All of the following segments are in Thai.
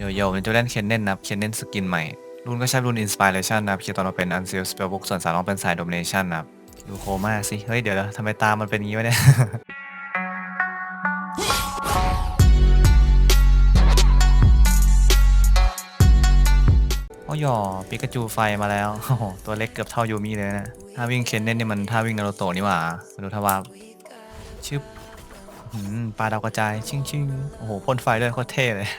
โยโย่เป็นจะเล่นเคนเน่นนะครับเคนเน่นสกินใหม่ รุ่นก็ใช้รุ่นอินสปิเรชันนะครับคีย์ตอนเราเป็นอันเซลสเปลบุ๊กส่วนสารเราเป็นสายโดมิเนชันนะครับดูโคม่าสิ เฮ้ย เดี๋ยวนะทำไมตามันเป็นงี้วะเนี่ยโอ้ยอปิกาจูไฟมาแล้ว ตัวเล็กเกือบเท่ายูมิเลยนะ ถ้าวิ่งเคนเน่นนี่มันถ้าวิ่งนารูโตะนี่หว่ามาดูทว่าชึบหืมปลาดาวกระจาย ชิงชิงโอ้โหพ่นไฟด้วยโคตรเท่เลย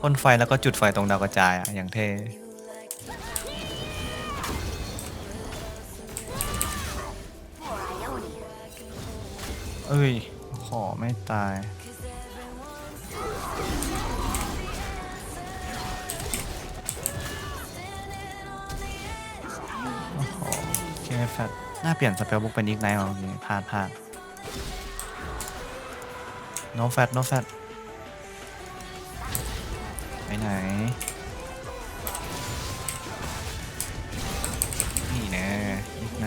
พ่นไฟแล้วก็จุดไฟตรงดาวกระจายอะ อย่างเท่ เอ้ย ขอไม่ตาย โอ้โหเคแฟตน่าเปลี่ยนสเปลบุกเป็นอีกไนท์ของนี้พลาดพลาด no fat no fat ไปไหน นี่แน่อีกไน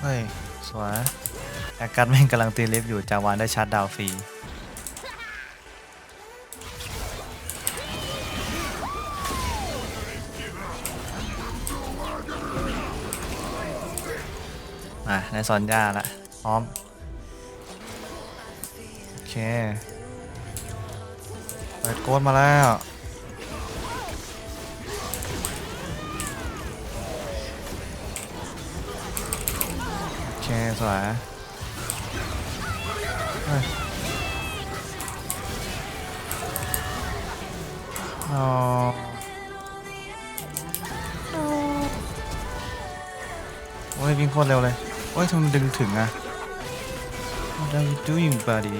เฮ้ย สวยแอคกัดแม่งกำลังตีลิฟต์อยู่จาวานได้ชาร์จดาวฟรี ในซอนยาละพร้อม โอเค เปิดโกดมาแล้ว โอเค สวยเฮ้ยอ๋อโอ้ยวิ่งโคตรเร็วเลย โอ้ยทำไมดึงถึงอะ What are you doing buddy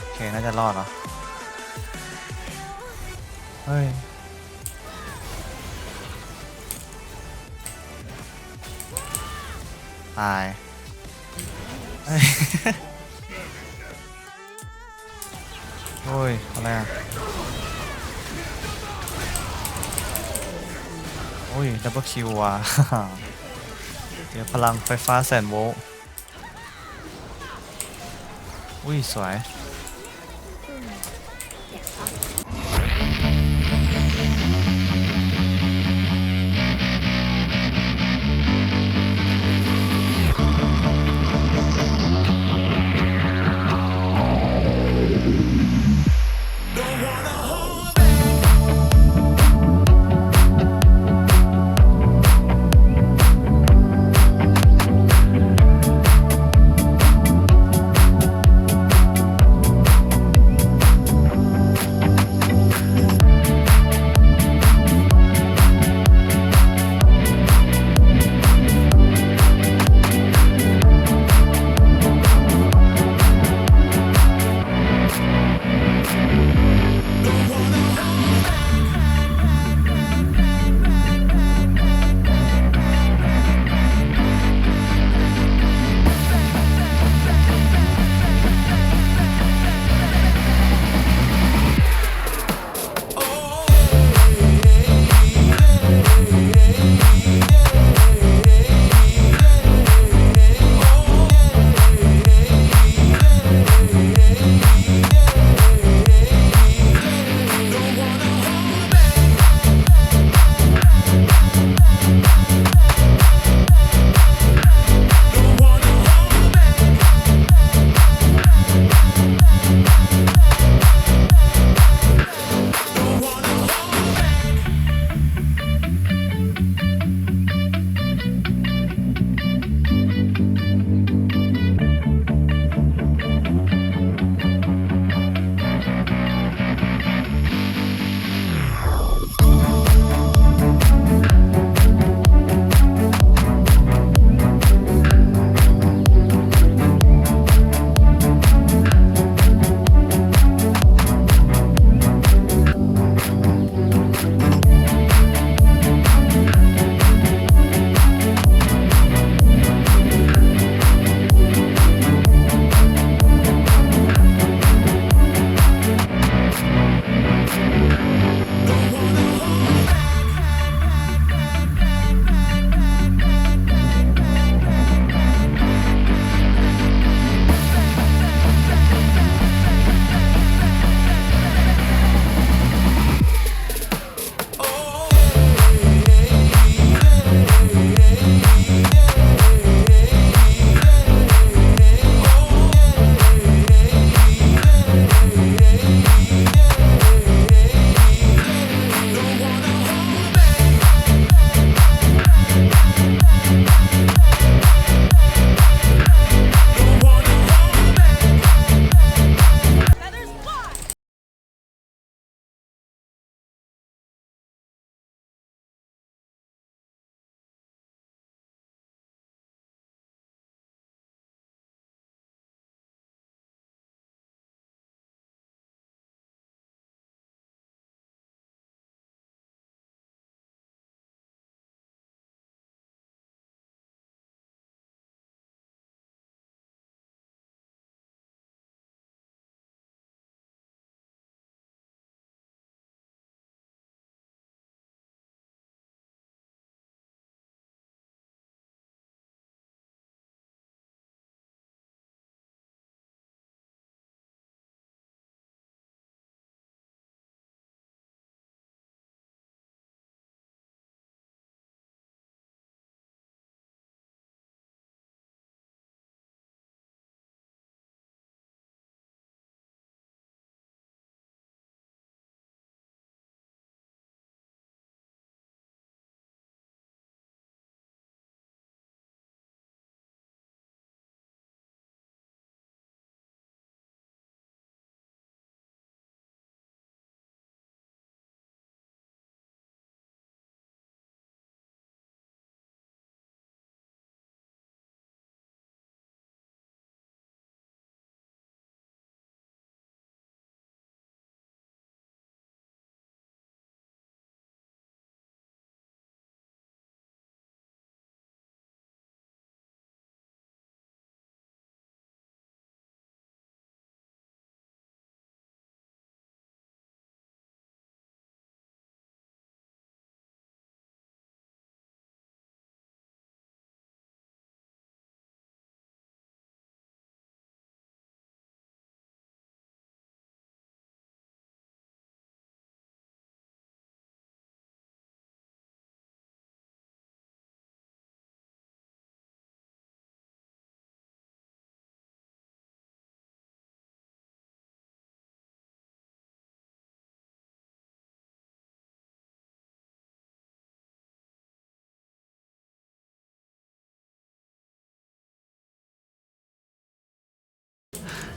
โอเค น่าจะรอดเหรอ เฮ้ย ตายเอ้ยโอ้ย อะไรอะ อ้ยดับเบิลคิวว่ะเดี๋ยวพลังไฟฟ้าแสนโวลต์อุ้ย สวย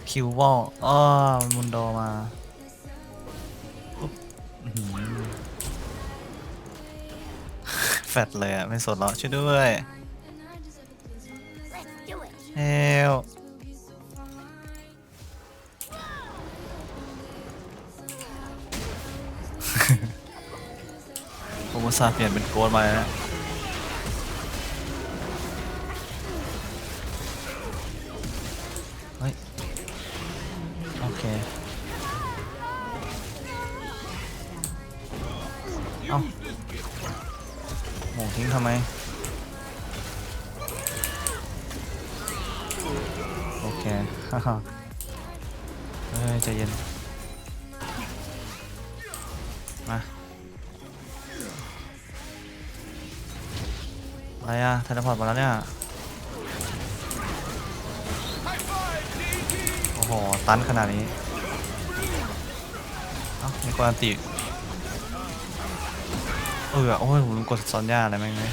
คิววอลอ้อมุนโดมาแฟดเลยอะไม่สนหรอช่วยด้วยเฮลผมอุตส่าห์เปลี่ยนเป็นโกดมาแล้ว เอ้าหมูทิ้งทำไม โอเคฮ่าฮ่าเฮ้ยใจเย็น มาอะไรอะเทเลพอร์ตมาแล้วเนี่ย โอ้โห ตันขนาดนี้ เอ้ามีกวนติ ออโอ้ยผมลืมกดซอนย่าอะไรแม่งเลย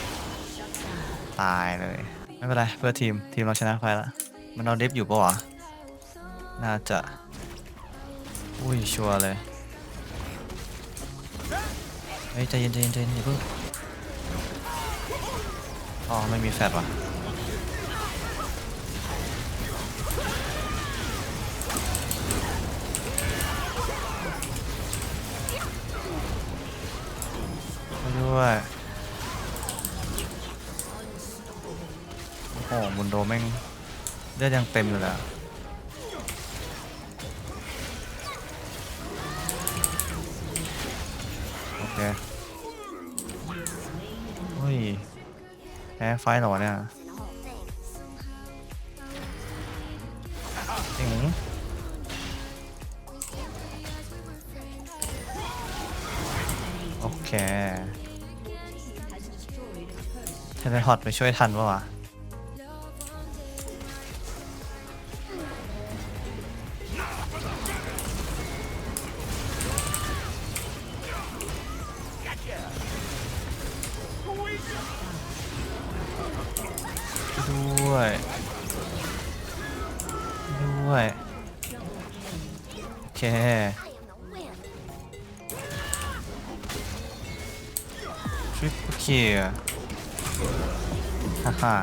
ตายเลย ไม่เป็นไรเพื่อทีมทีมเราชนะไปละมันเอาเดฟอยู่ปะวะน่าจะอุ้ยชัวร์เลยเฮ้ยใจเย็นใจเย็นใจเย็นอย่าเพิ่งอ๋อไม่มีแฟดว่ะ แม่งเลือดยังเต็มอยู่เลยอะโอเคเฮ้ยแพ้ไฟหรอเนี่ยจริงโอเคเทเลพอร์ตไปช่วยทันปะวะ ทริปเคียฮ่าฮ่า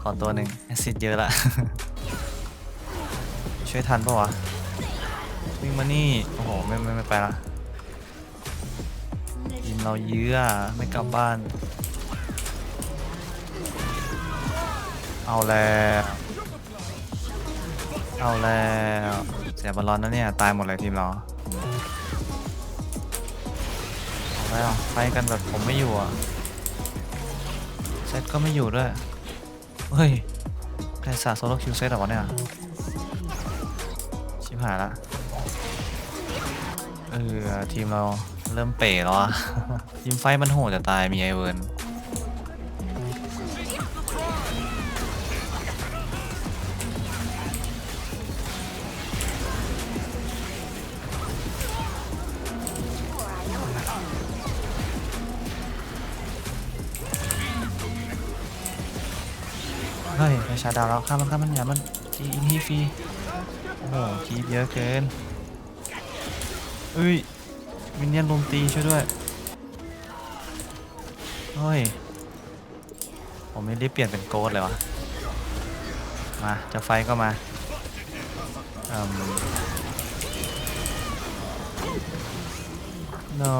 ขอตัวหนึ่งแอซิดเยอะละ ช่วยทันปะวะ วิ่งมานี่ โอ้โห ไม่ไม่ไม่ไปละยิมเราเยื้อไม่กลับบ้าน เอาแล้ว เอาแล้ว เสียบอลลอนนะเนี่ย ตายหมดเลยทีมเราเอาแล้วไฟกันแบบผมไม่อยู่อะเซตก็ไม่อยู่ด้วย เฮ้ยใครสาโซโลคิวเซตหรอวะเนี่ย ชิบหายละ เออ ทีมเราเริ่มเป๋แล้วอะทีมไฟมันโหดจะตายมีไอเวิร์น เฮ้ยไปชาร์จดาวแล้วข้ามมันข้ามมันอย่ามันทีอินฮีฟรีโอ้โหคีบเยอะเกินเอ้ยวินเนี่ยนลมตีช่วยด้วยเฮ้ยผมไม่รีบเปลี่ยนเป็นโกดเลยวะมาจะไฟก็มาอืม no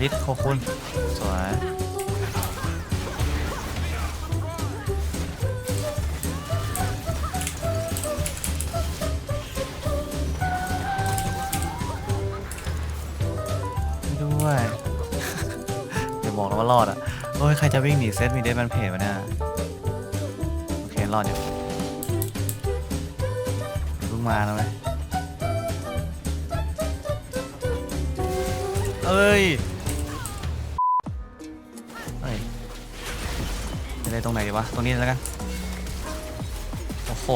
ลิสโคคุณสวยด้วยอย่าบอกนะว่ารอดอะโอ้ยใครจะวิ่งหนีเซตมีเดนมันเพจวะเนี่ยโอเครอดอยู่ยเพิ่งมานะเว้ยเอ้ย จะได้ตรงไหนดีวะ ตรงนี้แล้วกัน โอ้โห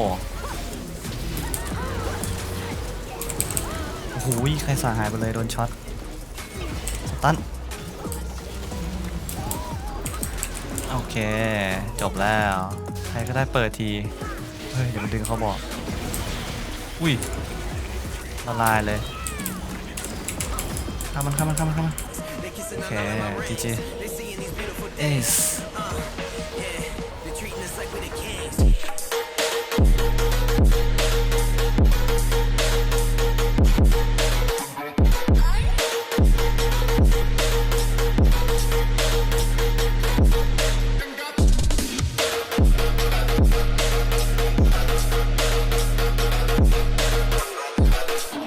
โอ้โหใครสาหายไปเลยโดนช็อต สตัน โอเค จบแล้ว ใครก็ได้เปิดที เฮ้ย เดี๋ยวมันดึงเขาบอก อุ้ยละลายเลยข้ามันข้ามันข้ามมันข้ามันโอเคจีจีเอส